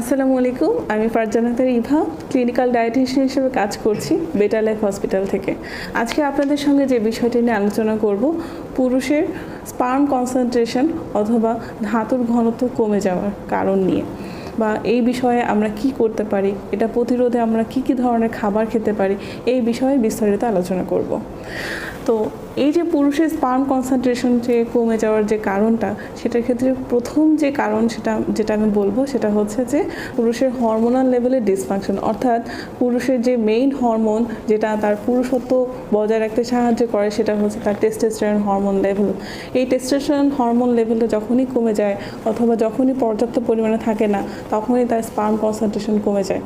আসসালামু আলাইকুম, আমি ফারজানাতের ইভা ক্লিনিক্যাল ডায়েটিশিয়ান হিসেবে কাজ করছি বেটার লাইফ হসপিটাল থেকে। আজকে আপনাদের সঙ্গে যে বিষয়টি নিয়ে আলোচনা করব, পুরুষের স্পার্ম কনসেন্ট্রেশন অথবা ধাতুর ঘনত্ব কমে যাওয়ার কারণ নিয়ে। বা এই বিষয়ে আমরা কি করতে পারি, এটা প্রতিরোধে আমরা কি কি ধরনের খাবার খেতে পারি, এই বিষয়ে বিস্তারিত আলোচনা করব। তো এই যে পুরুষের স্পার্ম কনসেন্ট্রেশন যে কমে যাওয়ার যে কারণটা, সেটার ক্ষেত্রে প্রথম যে কারণ সেটা, যেটা আমি বলব, সেটা হচ্ছে যে পুরুষের হরমোনাল লেভেলের ডিসফাংশন অর্থাৎ পুরুষের যে মেইন হরমোন যেটা তার পুরুষত্ব বজায় রাখতে সাহায্য করে, সেটা হচ্ছে তার টেস্টোস্টেরন হরমোন লেভেল এই টেস্টোস্টেরন হরমোন লেভেলটা যখনই কমে যায়, অথবা যখনই পর্যাপ্ত পরিমাণে থাকে না, তখনই তার স্পার্ম কনসেন্ট্রেশন কমে যায়।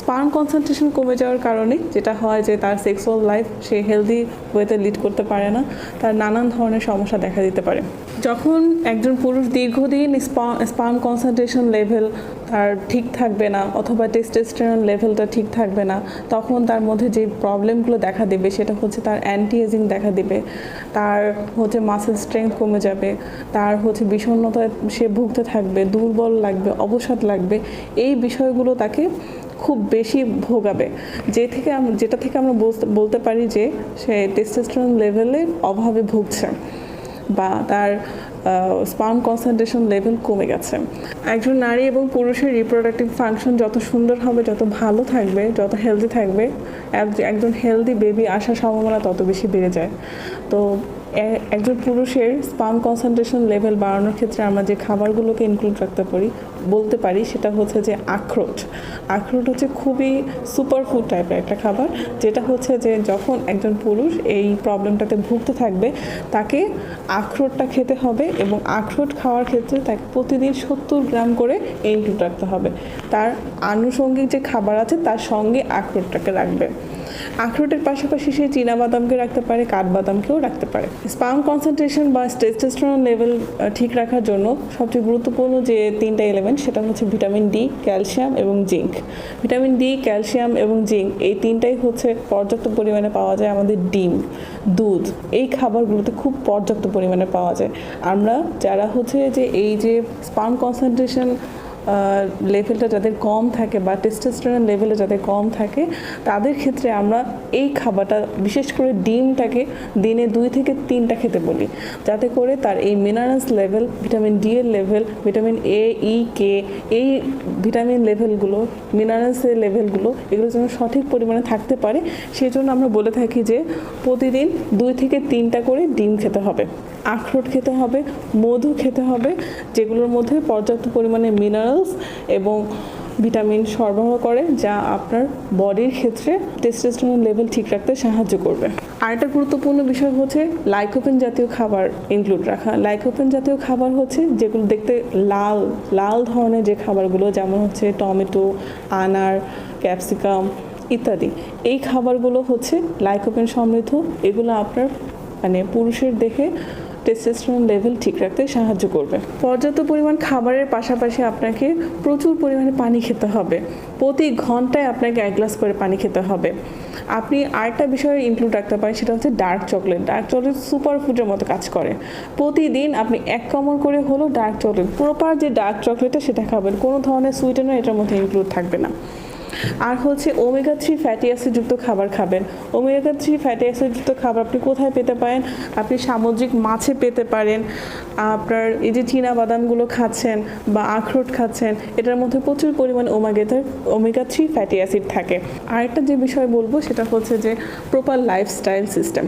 স্পার্ম কনসেন্ট্রেশন কমে যাওয়ার কারণে যেটা হয় যে তার সেক্সুয়াল লাইফ সে হেলদি ওয়েতে লিড করতে পারে না, তার নানান ধরনের সমস্যা দেখা দিতে পারে। যখন একজন পুরুষ দীর্ঘদিন স্পাম কনসেন্ট্রেশন লেভেল তার ঠিক থাকবে না অথবা টেস্টোস্টেরন লেভেলটা ঠিক থাকবে না, তখন তার মধ্যে যে প্রবলেমগুলো দেখা দেবে সেটা হচ্ছে তার অ্যান্টি এজিং দেখা দেবে, তার হচ্ছে মাসেল স্ট্রেংথ কমে যাবে, তার হচ্ছে বিষণ্ণতায় সে ভুগতে থাকবে, দুর্বল লাগবে, অবসাদ লাগবে, এই বিষয়গুলো তাকে খুব বেশি ভোগাবে। যে থেকে যেটা থেকে আমরা বলতে- পারি যে সে টেস্টোস্টেরন লেভেলে অভাবে ভুগছে বা তার স্পার্ম কনসেন্ট্রেশন লেভেল কমে গেছে। একজন নারী এবং পুরুষের রিপ্রোডাক্টিভ ফাংশন যত সুন্দর হবে, যত ভালো থাকবে, যত হেলদি থাকবে, এক- একজন হেলদি বেবি আসার সম্ভাবনা তত বেশি বেড়ে যায়। তো একজন পুরুষের স্পাম কনসেন্ট্রেশন লেভেল বাড়ানোর ক্ষেত্রে আমরা যে খাবারগুলোকে ইনক্লুড রাখতে পারি বলতে পারি সেটা হচ্ছে যে আখরোট। আখরোট হচ্ছে খুবই সুপার ফুড টাইপের একটা খাবার, যেটা হচ্ছে যে যখন একজন পুরুষ এই প্রবলেমটাতে ভুগতে থাকবে, তাকে আখরোটটা খেতে হবে এবং আখরোট খাওয়ার ক্ষেত্রে তাকে প্রতিদিন সত্তর গ্রাম করে ইনক্লুড রাখতে হবে। তার আনুষঙ্গিক যে খাবার আছে, তার সঙ্গে আখরোটটাকে রাখবে। আখরোটের পাশাপাশি সে বাদামকে রাখতে পারে কাঠবাদামকেও রাখতে পারে। স্পাম কনসেন্ট্রেশন বা টেস্টোস্টেরন লেভেল ঠিক রাখার জন্য সবচেয়ে গুরুত্বপূর্ণ যে তিনটা এলিমেন্ট সেটা হচ্ছে ভিটামিন ডি ক্যালসিয়াম এবং জিঙ্ক ভিটামিন ডি ক্যালসিয়াম এবং জিঙ্ক এই তিনটাই হচ্ছে পর্যাপ্ত পরিমাণে পাওয়া যায় আমাদের ডিম, দুধ। এই খাবারগুলোতে খুব পর্যাপ্ত পরিমাণে পাওয়া যায়। আমরা যারা হচ্ছে যে এই যে স্পাম কনসেন্ট্রেশন লেভেলটা যাদের কম থাকে বা টেস্টোস্টেরন লেভেলে যাদের কম থাকে, তাদের ক্ষেত্রে আমরা এই খাবারটা, বিশেষ করে ডিমটাকে দিনে দুই থেকে তিনটা খেতে বলি। যাতে করে তার এই মিনারেলস লেভেল ভিটামিন ডি এর level vitamin A E K এই ভিটামিন লেভেলগুলো মিনারেলসের লেভেলগুলো এগুলো যেন সঠিক পরিমাণে থাকতে পারে। সেই জন্য আমরা বলে থাকি যে, প্রতিদিন দুই থেকে তিনটা করে ডিম খেতে হবে। আখরোট খেতে হবে, মধু খেতে হবে, যেগুলোর মধ্যে পর্যাপ্ত পরিমাণে মিনারেলস এবং ভিটামিন সরবরাহ করে যা আপনার বডির ক্ষেত্রে টেস্টোস্টেরন লেভেল ঠিক রাখতে সাহায্য করবে। আরেকটা গুরুত্বপূর্ণ বিষয় হচ্ছে লাইকোপেন জাতীয় খাবার ইনক্লুড রাখা। লাইকোপেন জাতীয় খাবার হচ্ছে যেগুলো দেখতে লাল লাল ধরনের যে খাবারগুলো যেমন হচ্ছে টমেটো, আনার, ক্যাপসিকাম ইত্যাদি। এই খাবারগুলো হচ্ছে লাইকোপেন সমৃদ্ধ। এগুলো আপনার মানে পুরুষের দেখে টেস্টোস্টেরন লেভেল ঠিক রাখতে সাহায্য করবে। পর্যাপ্ত পরিমাণ খাবারের পাশাপাশি আপনাকে প্রচুর পরিমাণে পানি খেতে হবে। প্রতি ঘন্টায় আপনাকে এক গ্লাস করে পানি খেতে হবে। আপনি আরেকটা বিষয়ে ইনক্লুড রাখতে পারেন, সেটা হচ্ছে dark chocolate dark chocolate super ফুডের মতো কাজ করে। প্রতিদিন আপনি এক কামড় করে হলো ডার্ক চকলেট প্রপার যে ডার্ক চকলেটটা সেটা খাবেন। কোনো ধরনের সুইটেনার এটার মধ্যে ইনক্লুড থাকবে না। আর হচ্ছে ওমেগা থ্রি ফ্যাটি অ্যাসিডযুক্ত খাবার খাবেন। ওমেগা থ্রি ফ্যাটি অ্যাসিডযুক্ত খাবার আপনি কোথায় পেতে পারেন? আপনি সামুদ্রিক মাছে পেতে পারেন, আপনার এই যে চীনা বাদামগুলো খাচ্ছেন বা আখরোট খাচ্ছেন, এটার মধ্যে প্রচুর পরিমাণ omega omega three fatty acid থাকে। আরেকটা যে বিষয় বলব সেটা হচ্ছে যে proper lifestyle system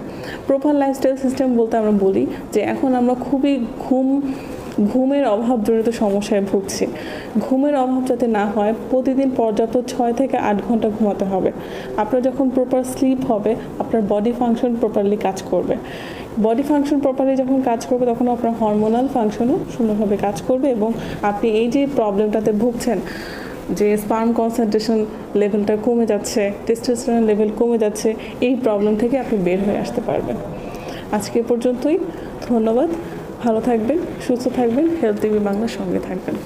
proper lifestyle system বলতে আমরা বলি যে এখন আমরা খুবই ঘুম ঘুমের অভাবজনিত সমস্যায় ভুগছি। ঘুমের অভাব যাতে না হয়, প্রতিদিন পর্যাপ্ত ছয় থেকে আট ঘণ্টা ঘুমাতে হবে। আপনার যখন প্রপার স্লিপ হবে, আপনার বডি ফাংশন প্রপারলি কাজ করবে। বডি ফাংশন প্রপারলি যখন কাজ করবে, তখন আপনার হরমোনাল ফাংশনও সুন্দরভাবে কাজ করবে এবং আপনি এই যে প্রবলেমটাতে ভুগছেন, যে স্পার্ম কনসেন্ট্রেশন লেভেলটা কমে যাচ্ছে টেস্টোস্টেরন লেভেল কমে যাচ্ছে, এই প্রবলেম থেকে আপনি বের হয়ে আসতে পারবেন। আজকে পর্যন্তই। ধন্যবাদ। ভালো থাকবেন সুস্থ থাকবেন হেলথ টিভি বাংলার সঙ্গে থাকবেন।